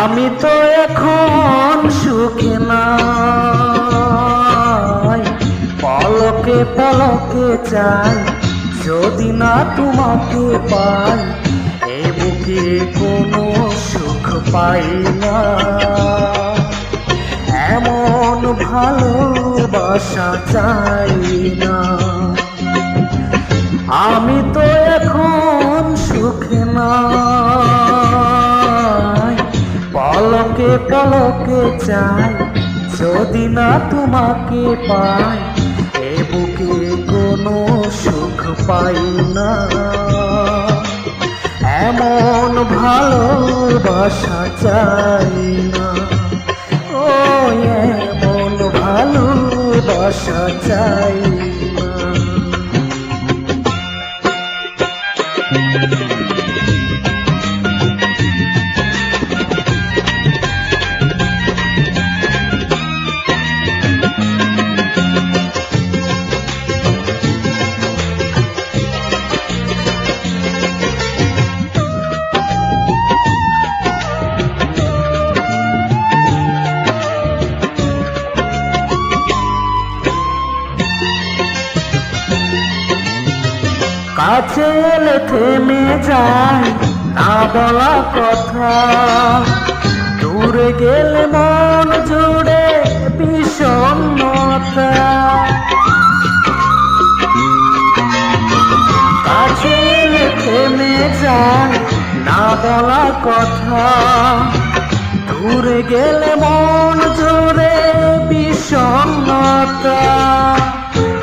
আমি তো এখন সুখে নাই। পলকে পলকে চাই, যদি না তোমাকে পাই, এ বুকে কোনো সুখ পাই না। এমন ভালোবাসা চাই না। আমি তো পলকে পলকে চাই। যদি না তোমাকে পাই, এ বুকে কোনো সুখ পাই না। এমন ভালোবাসা চাই না। ও, এমন ভালোবাসা চাই এলে থেমে যায় না বলা কথা। দূরে গেলে মন জুড়ে বিষণ্ণতা। এলে থেমে যায় না বলা কথা। দূরে গেলে মন জুড়ে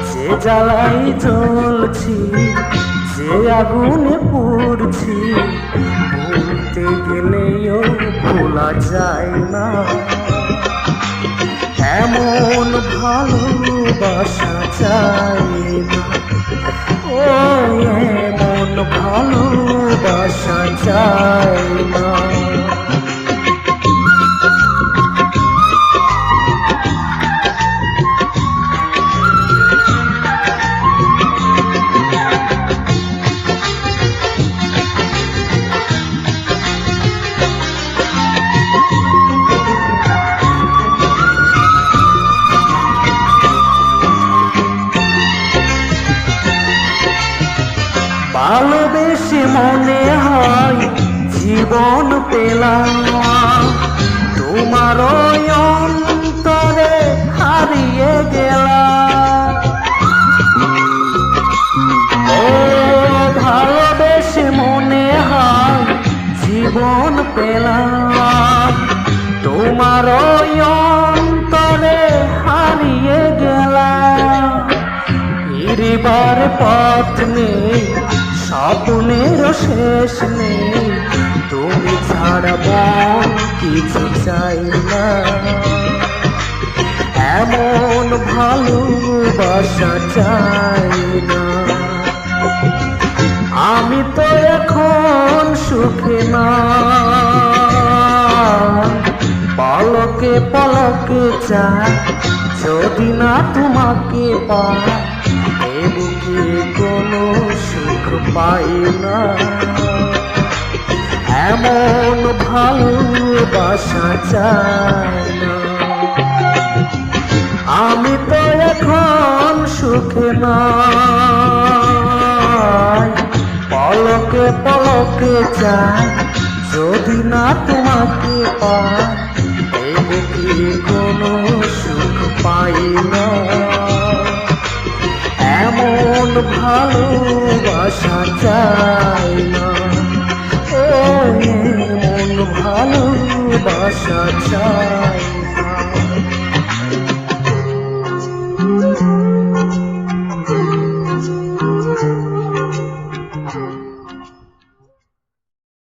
যে জ্বালাই জ্বলছি যে আগুনে পড়ছি ভুলতে গেলেও ভোলা যায় না। এমন ভালোবাসা চাই না। ও এমন ভালোবাসা চাই না। ভালোবেসে মনে হয় জীবন পেলাম। তোমার অন্তরে হারিয়ে গেলাম। ও, ভালোবেসে মনে হয় জীবন পেলাম। তোমার অন্তরে হারিয়ে গেলাম। ফিরিবার পথ নেই। স্বপ্নের শেষ নেই। তুমি ছাড়া মন কিছু চাই না। এমন ভালোবাসা চাই না। আমি তো এখন সুখে না। পলকে পলকে চা, যদি না তোমাকে পা এ বুকে কোনো পাই না। এমন ভালোবাসা চাই না। আমি তো এখন সুখে নাই। পলকে পলকে চাই। যদি না তোমাকে পাই কোনো সুখ পাই না। এমন ভালোবাসা চাই না। ও এমন ভালোবাসা চাই